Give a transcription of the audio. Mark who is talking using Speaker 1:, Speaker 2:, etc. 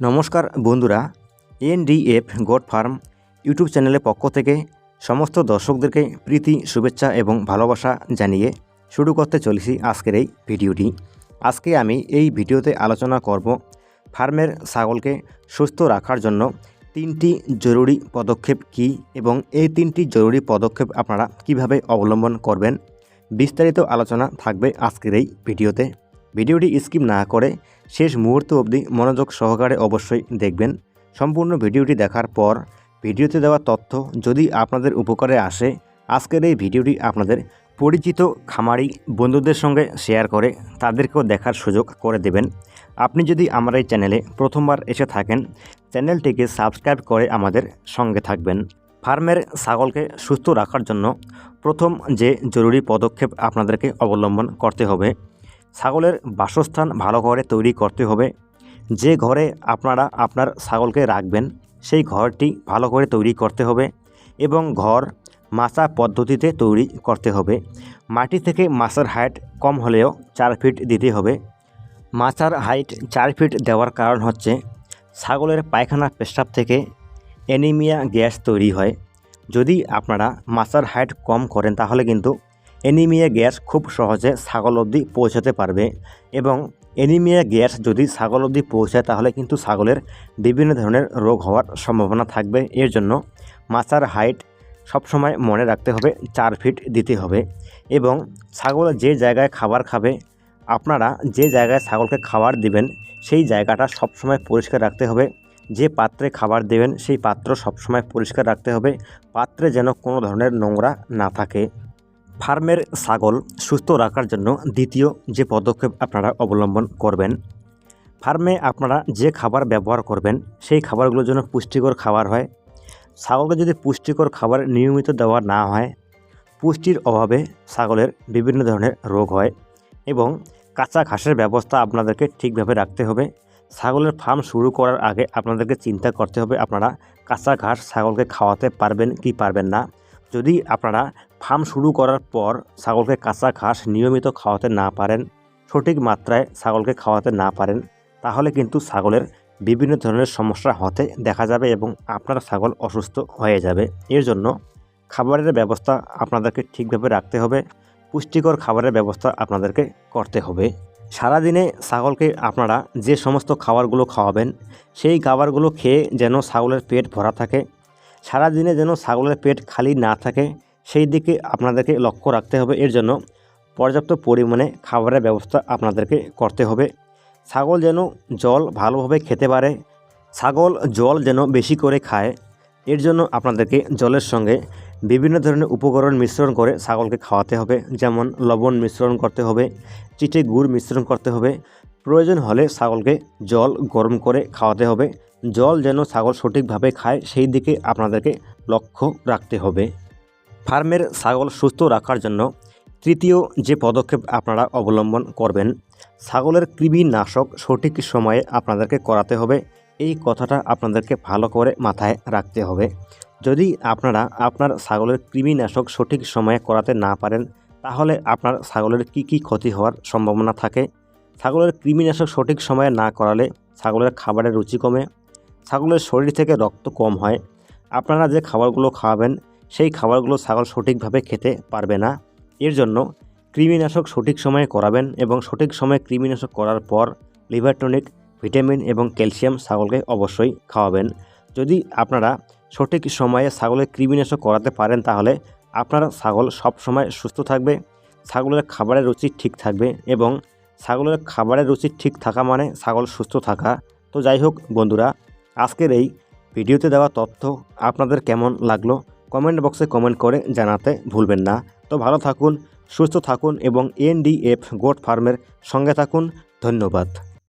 Speaker 1: নমস্কার বন্ধুরা, NDF goat farm YouTube চ্যানেলের পক্ষ থেকে সমস্ত দর্শকদেরকে প্রীতি, শুভেচ্ছা এবং ভালোবাসা জানিয়ে শুরু করতে চলেছি আজকের এই ভিডিওটি। আজকে আমি এই ভিডিওতে আলোচনা করব ফার্মের ছাগলকে সুস্থ রাখার জন্য তিনটি জরুরি পদক্ষেপ কী এবং এই তিনটি জরুরি পদক্ষেপ আপনারা কীভাবে অবলম্বন করবেন বিস্তারিত আলোচনা থাকবে আজকের এই ভিডিওতে। ভিডিওটি স্কিপ না করে শেষ মুহূর্ত অবধি মনোযোগ সহকারে অবশ্যই দেখবেন। সম্পূর্ণ ভিডিওটি দেখার পর ভিডিওতে দেওয়া তথ্য যদি আপনাদের উপকারে আসে, আজকের এই ভিডিওটি আপনাদের পরিচিত খামারি বন্ধুদের সঙ্গে শেয়ার করে তাদেরকেও দেখার সুযোগ করে দেবেন। আপনি যদি আমার এই চ্যানেলে প্রথমবার এসে থাকেন, চ্যানেলটিকে সাবস্ক্রাইব করে আমাদের সঙ্গে থাকবেন। ফার্মের ছাগলকে সুস্থ রাখার জন্য প্রথম যে জরুরি পদক্ষেপ আপনাদেরকে অবলম্বন করতে হবে ছাগলের বাসস্থান ভালো করে তৈরি করতে হবে। যে ঘরে আপনারা আপনার ছাগলকে রাখবেন, সেই ঘরটি ভালো করে তৈরি করতে হবে এবং ঘর মাচা পদ্ধতিতে তৈরি করতে হবে। মাটি থেকে মাচার হাইট কম হলেও চার ফিট দিতে হবে। মাচার হাইট চার ফিট দেওয়ার কারণ হচ্ছে, ছাগলের পায়খানা পেশাব থেকে অ্যানিমিয়া গ্যাস তৈরি হয়। যদি আপনারা মাচার হাইট কম করেন, তাহলে কিন্তু অ্যানিমিয়া গ্যাস খুব সহজে ছাগল অবধি পৌঁছাতে পারবে এবং অ্যানিমিয়া গ্যাস যদি ছাগল অবধি পৌঁছায় তাহলে কিন্তু ছাগলের বিভিন্ন ধরনের রোগ হওয়ার সম্ভাবনা থাকবে। এর জন্য মাচার হাইট সবসময় মনে রাখতে হবে, চার ফিট দিতে হবে এবং ছাগল যে জায়গায় খাবার খাবে, আপনারা যে জায়গায় ছাগলকে খাবার দিবেন সেই জায়গাটা সবসময় পরিষ্কার রাখতে হবে। যে পাত্রে খাবার দেবেন সেই পাত্র সবসময় পরিষ্কার রাখতে হবে। পাত্রে যেন কোনো ধরনের নোংরা না থাকে। ফার্মের ছাগল সুস্থ রাখার জন্য দ্বিতীয় যে পদক্ষেপ আপনারা অবলম্বন করবেন, ফার্মে আপনারা যে খাবার ব্যবহার করবেন, সেই খাবারগুলোর জন্য পুষ্টিকর খাবার হয়। ছাগলকে যদি পুষ্টিকর খাবার নিয়মিত দেওয়া না হয়, পুষ্টির অভাবে ছাগলের বিভিন্ন ধরনের রোগ হয় এবং কাঁচা ঘাসের ব্যবস্থা আপনাদেরকে ঠিকভাবে রাখতে হবে। ছাগলের ফার্ম শুরু করার আগে আপনাদেরকে চিন্তা করতে হবে, আপনারা কাঁচা ঘাস ছাগলকে খাওয়াতে পারবেন কি পারবেন না। যদি আপনারা ফার্ম শুরু করার পর ছাগলকে কাঁচা ঘাস নিয়মিত খাওয়াতে না পারেন, সঠিক মাত্রায় ছাগলকে খাওয়াতে না পারেন, তাহলে কিন্তু ছাগলের বিভিন্ন ধরনের সমস্যা হতে দেখা যাবে এবং আপনার ছাগল অসুস্থ হয়ে যাবে। এর জন্য খাবারের ব্যবস্থা আপনাদেরকে ঠিকভাবে রাখতে হবে, পুষ্টিকর খাবারের ব্যবস্থা আপনাদেরকে করতে হবে। সারাদিনে ছাগলকে আপনারা যে সমস্ত খাবারগুলো খাওয়াবেন, সেই খাবারগুলো খেয়ে যেন ছাগলের পেট ভরা থাকে, সারাদিনে যেন ছাগলের পেট খালি না থাকে সেই দিকে আপনাদেরকে লক্ষ্য রাখতে হবে। এর জন্য পর্যাপ্ত পরিমাণে খাবারের ব্যবস্থা আপনাদেরকে করতে হবে। ছাগল যেন জল ভালোভাবে খেতে পারে, ছাগল জল যেন বেশি করে খায়, এর জন্য আপনাদেরকে জলের সঙ্গে বিভিন্ন ধরনের উপকরণ মিশ্রণ করে ছাগলকে খাওয়াতে হবে। যেমন লবণ মিশ্রণ করতে হবে, চিটে গুড় মিশ্রণ করতে হবে। প্রয়োজন হলে ছাগলকে জল গরম করে খাওয়াতে হবে। জল যেন ছাগল সঠিকভাবে খায়, সেই দিকে আপনাদেরকে লক্ষ্য রাখতে হবে। ফার্মের ছাগল সুস্থ রাখার জন্য তৃতীয় যে পদক্ষেপ আপনারা অবলম্বন করবেন, ছাগলের কৃমিনাশক সঠিক সময়ে আপনাদেরকে করাতে হবে। এই কথাটা আপনাদেরকে ভালো করে মাথায় রাখতে হবে। যদি আপনারা আপনার ছাগলের কৃমিনাশক সঠিক সময়ে করাতে না পারেন, তাহলে আপনার ছাগলের কি কি ক্ষতি হওয়ার সম্ভাবনা থাকে? ছাগলের কৃমিনাশক সঠিক সময়ে না করালে ছাগলের খাবারের রুচি কমে, ছাগলের শরীর থেকে রক্ত কম হয়। আপনারা যে খাবারগুলো খাওয়াবেন সেই খাবারগুলো ছাগল সঠিকভাবে খেতে পারবে না। এর জন্য কৃমিনাশক সঠিক সময়ে করাবেন এবং সঠিক সময়ে কৃমিনাশক করার পর লিভার টনিক, ভিটামিন এবং ক্যালসিয়াম ছাগলকে অবশ্যই খাওয়াবেন। যদি আপনারা সঠিক সময়ে ছাগলের কৃমিনাশক করাতে পারেন তাহলে আপনার ছাগল সব সময় সুস্থ থাকবে, ছাগলের খাবারের রুচি ঠিক থাকবে এবং ছাগলের খাবারের রুচি ঠিক থাকা মানে ছাগল সুস্থ থাকা। তো যাই হোক বন্ধুরা, আজকের এই ভিডিওতে দেওয়া তথ্য আপনাদের কেমন লাগল? কমেন্ট বক্সে কমেন্ট করে জানাতে ভুলবেন না। তো ভালো থাকুন, সুস্থ থাকুন এবং এনডিএফ গোট ফার্মের সঙ্গে থাকুন। ধন্যবাদ।